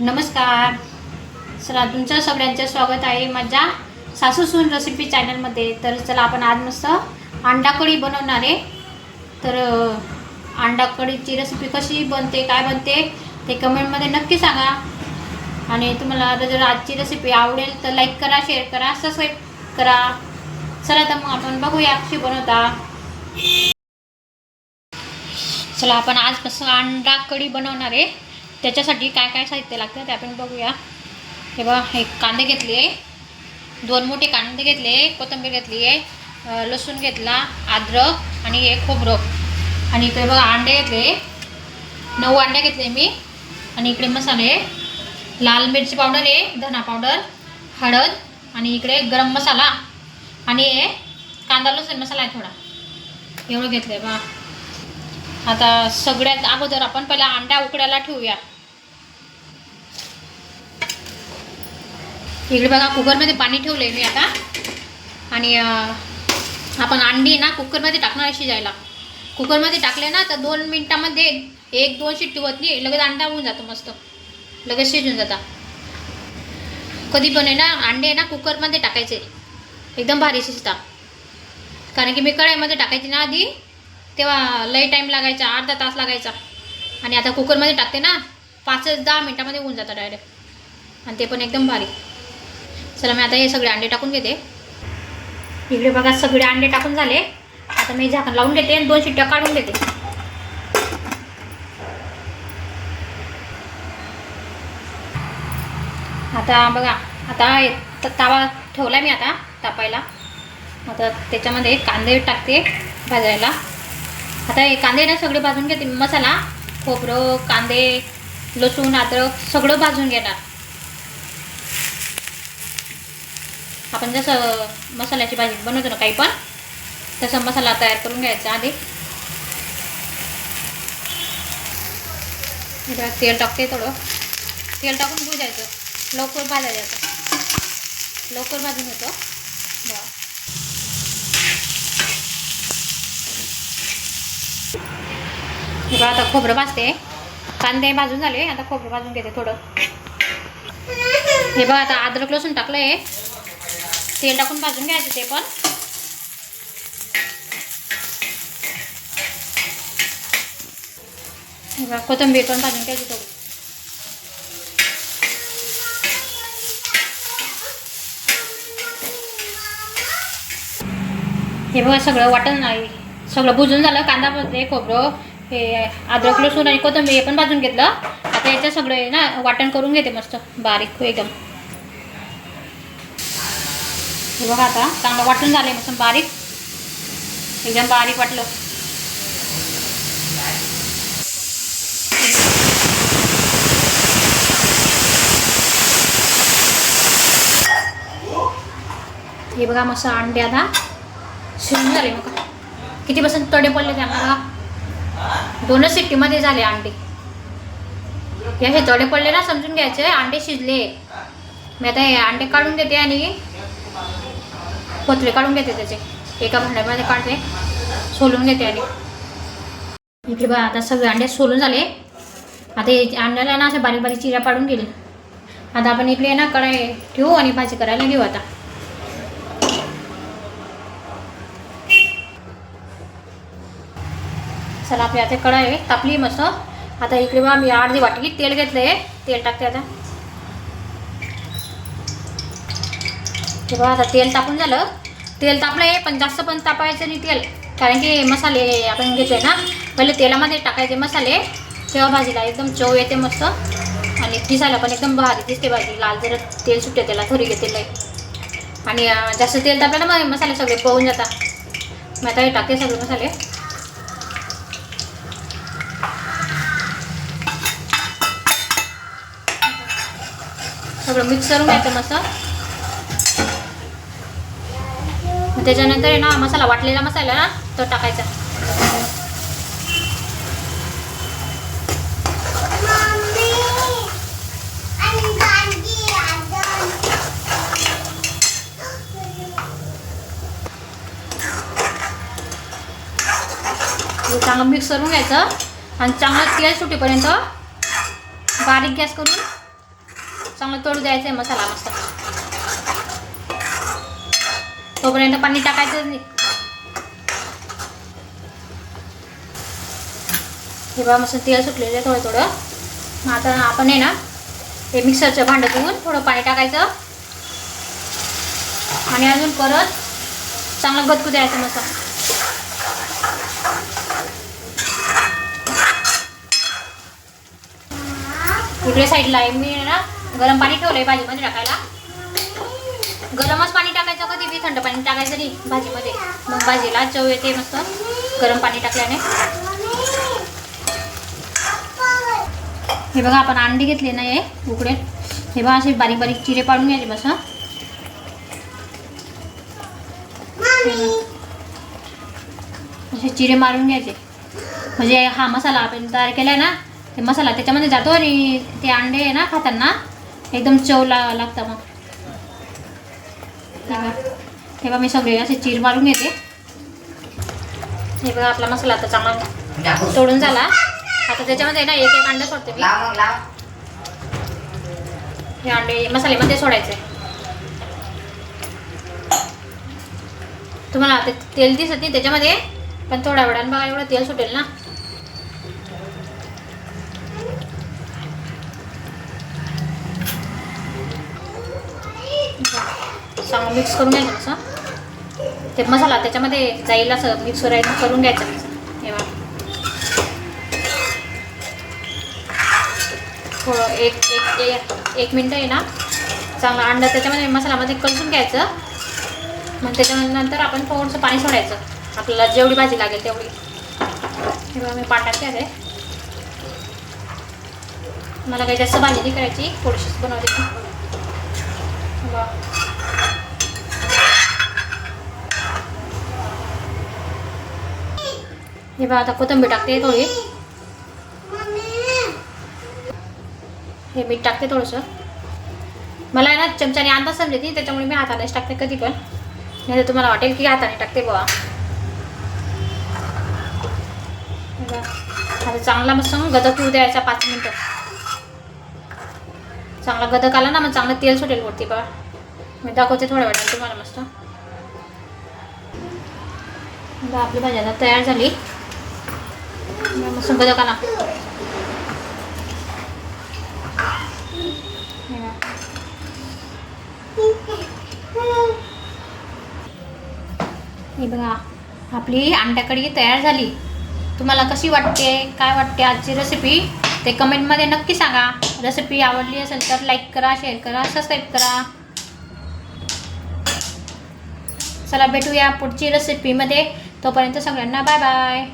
नमस्कार. चला तुमचं सगळ्यांचं स्वागत आहे माझ्या सासू सून रेसिपी चॅनलमध्ये तर चला आपण आज मस्त अंडा कढी बनवणार आहे. तर अंडा कढीची रेसिपी कशी बनते काय बनते ते कमेंटमध्ये नक्की सांगा. आणि तुम्हाला जर आजची रेसिपी आवडेल तर लाईक करा शेअर करा सबस्क्राईब करा. चला तर मग आपण बघूया कशी बनवता. चला आपण आज कसं अंडा कढी बनवणार आहे. त्याच्यासाठी काय काय साहित्य लागतं ते आपण बघूया. हे बघा हे कांदे घेतले. दोन मोठे कांदे घेतले कोथिंबीर घेतली आहे लसूण घेतला अद्रक आणि हे खोबरं. आणि इकडे बघा अंडे घेतले. नऊ अंडे घेतले मी. आणि इकडे मसाले. लाल मिरची पावडर आहे धना पावडर हळद आणि इकडे गरम मसाला. आणि हे कांदा लसूण मसाला आहे थोडा. एवढं घेतलं आहे बा आता सगळ्यात अगोदर आपण पहिला अंड्या उकड्याला ठेवूया. इकडे बघा कुकरमध्ये पाणी ठेवलं आहे मी आता. आणि आपण अंडी ना कुकरमध्ये टाकणार शिजायला. कुकरमध्ये टाकले ना तर दोन मिनटामध्ये एक दोन शिट्टी होत नाही लगेच अंडा होऊन जातो मस्त. लगेच शिजून जाता. कधी पण आहे ना अंडे आहे ना कुकरमध्ये टाकायचे. एकदम भारी शिजता. कारण की मी कढईमध्ये टाकायची ना आधी तेव्हा लई टाईम लागायचा अर्धा तास लागायचा. आणि आता कुकरमध्ये टाकते ना पाच दहा मिनटामध्ये होऊन जातं डायरेक्ट आणि ते पण एकदम भारी. चला मी आता हे सगळे अंडे टाकून घेते. इकडे बघा सगळे अंडे टाकून झाले. आता मी झाकण लावून घेते आणि दोन शिट्ट्या काढून घेते आता बघा आता तावा ठेवला मी आता तापायला. आता त्याच्यामध्ये कांदे टाकते भाजायला. आता हे कांदे ना सगळे भाजून घेते. मसाला खोबरं कांदे लसूण अद्रक सगळं भाजून घेणार. आपण जसं मसाल्याची भाजी बनवतो ना काही पण तसं मसाला तयार करून घ्यायचा आधी. तेल टाकते थोडं. तेल टाकून घेऊ द्यायचं लवकर भाजायचं. लवकर भाजून घेतो बघा हे बघा आता खोबरं भाजते. कांदे भाजून झाले आता खोबरं भाजून घेते थोडं. हे बघा आता अद्रक लसूण टाकलं आहे तेल टाकून भाजून घ्यायचं ते पण. हे बघा कोथिंबीर पण भाजून घ्यायची थोडी. हे बघा सगळं वाटण नाही सगळं भुजून झालं कांदा भाजते खोबरं. हे अद्रक लसूण आणि कोथिंबीर हे पण भाजून घेतलं. आता याचं सगळं ना वाटण करून घेते मस्त बारीक एकदम. हे बघा आता चांगलं वाटून झालं मस्त बारीक. एकदम बारीक वाटलं. हे बघा मस्त अंडे आता. शिजून झाले मग. किती पर्सेंट तडे पडले ते आम्हाला दोनच सिट्टीमध्ये झाले अंडे. या असे पडले ना समजून घ्यायचे. अंडे शिजले. मी आता हे अंडे काढून देते आणि पोतळे काढून घेते त्याचे. एका भांड्यामध्ये काढते. सोलून घेते आणि. इकडे बघा आता सगळे अंडे सोलून झाले. आता हे अंड्याला ना असे बारीक बारीक चिऱ्या पाडून गेले आता आपण इकडे ना कढाई ठेवू आणि भाजी करायला घेऊ आता. चला आपली आता कढाई आहे तापली मस्त. आता इकडे बा मी अर्धी वाटी तेल घेतलं आहे तेल टाकते आता. ते बघा आता तेल तापून झालं. तेल तापलं आहे पण जास्त पण तापायचं नाही तेल. कारण की मसाले आपण घेतले ना पहिले तेलामध्ये टाकायचे मसाले. तेव्हा भाजीला एकदम चव येते मस्त. आणि दिसायला पण एकदम भारी दिसते भाजी. लाल जर तेल सुटते त्याला थोडी घेते लई आणि जास्त तेल तापलं ना मग मसाले सगळे पळून जातात. मग आता हे टाकते सगळे मसाले. सगळं मिक्स करून घ्यायचं मस्त. त्याच्यानंतर आहे ना मसाला वाटलेला मसाला ना तो टाकायचा. चांगलं मिक्स करून घ्यायचं. आणि चांगलं तेल सुटेपर्यंत बारीक गॅस करून चांगलं तळू द्यायचं आहे मसाला मस्त. तोपर्यंत पाणी टाकायचं नाही. हे बघा मस्त तेल सुटलेलं आहे थोडं थोडं. मग आता आपण आहे ना हे मिक्सरचं भांडं घेऊन थोडं पाणी टाकायचं. आणि अजून परत चांगलं गतकू द्यायचं मस्त इकडे साईडला आहे मी ना गरम पाणी ठेवलंय भाजीमध्ये टाकायला. गरमच पाणी टाकायचं कधी बी थंड पाणी टाकायचं नाही भाजीमध्ये. मग भाजीला चव येते मस्त. गरम पाणी टाकल्याने. हे बघा आपण अंडी घेतले नाही आहे उकडे. हे बघा असे बारीक बारीक चिरे पाडून घ्यायचे बस असे चिरे मारून घ्यायचे. म्हणजे हा मसाला आपण तयार केला आहे ना ते मसाला त्याच्यामध्ये जातो आणि ते अंडे आहे ना खाताना एकदम चव ला लागतं मग. हे बघा. मी सगळे असे चीर मारून घेते. हे बघा आपला मसाला आता चांगला तोडून झाला. आता त्याच्यामध्ये ना एक एक अंडा सोडते मी. लाव लाव. हे अंडे मसाल्यामध्ये सोडायचे. तुम्हाला ते तेल दिसत नाही त्याच्यामध्ये पण थोड्या वेळानं बघा एवढं तेल सुटेल ना. चांगलं मिक्स करून घ्यायचं असं. ते मसाला त्याच्यामध्ये जाईल असं मिक्स करून घ्यायचं. हे बघा. थोडं एक एक एक एक मिनटं आहे ना. चांगला अंडा त्याच्यामध्ये मसाल्यामध्ये कलसून घ्यायचं. मग त्याच्यानंतर आपण थोडंसं पाणी सोडायचं. आपल्याला जेवढी भाजी लागेल तेवढी. हे बघा मी पाटात आहे मला काही जास्त भाजी नाही करायची. थोडीशीच बनवते. हे बघा. आता कोथंबीर टाकते थोडी हे मीठ टाकते थोडंसं मला आहे ना चमच्याने अंदाज समजत नाही त्याच्यामुळे मी हातानेच टाकते कधी पण नाही तर तुम्हाला वाटेल की हाताने टाकते बुवा बघा. आता चांगला मस्त गदक येऊ द्यायचा पाच मिनटं चांगला गदक आला ना मग चांगलं तेल सुटेल वरती बा मी दाखवते थोड्या वेळाने तुम्हाला मस्त. आपली भाजी आता तयार झाली. मस्त गदक आला. हे बघा. आपली अंडा तयार झाली. तुम्हाला कशी वाटते काय वाटते आजची रेसिपी ते कमेंटमध्ये नक्की सांगा. रेसिपी आवडली असेल तर लाईक करा शेअर करा सबस्क्राईब करा. चला भेटूया पुढची रेसिपीमध्ये तोपर्यंत सगळ्यांना बाय बाय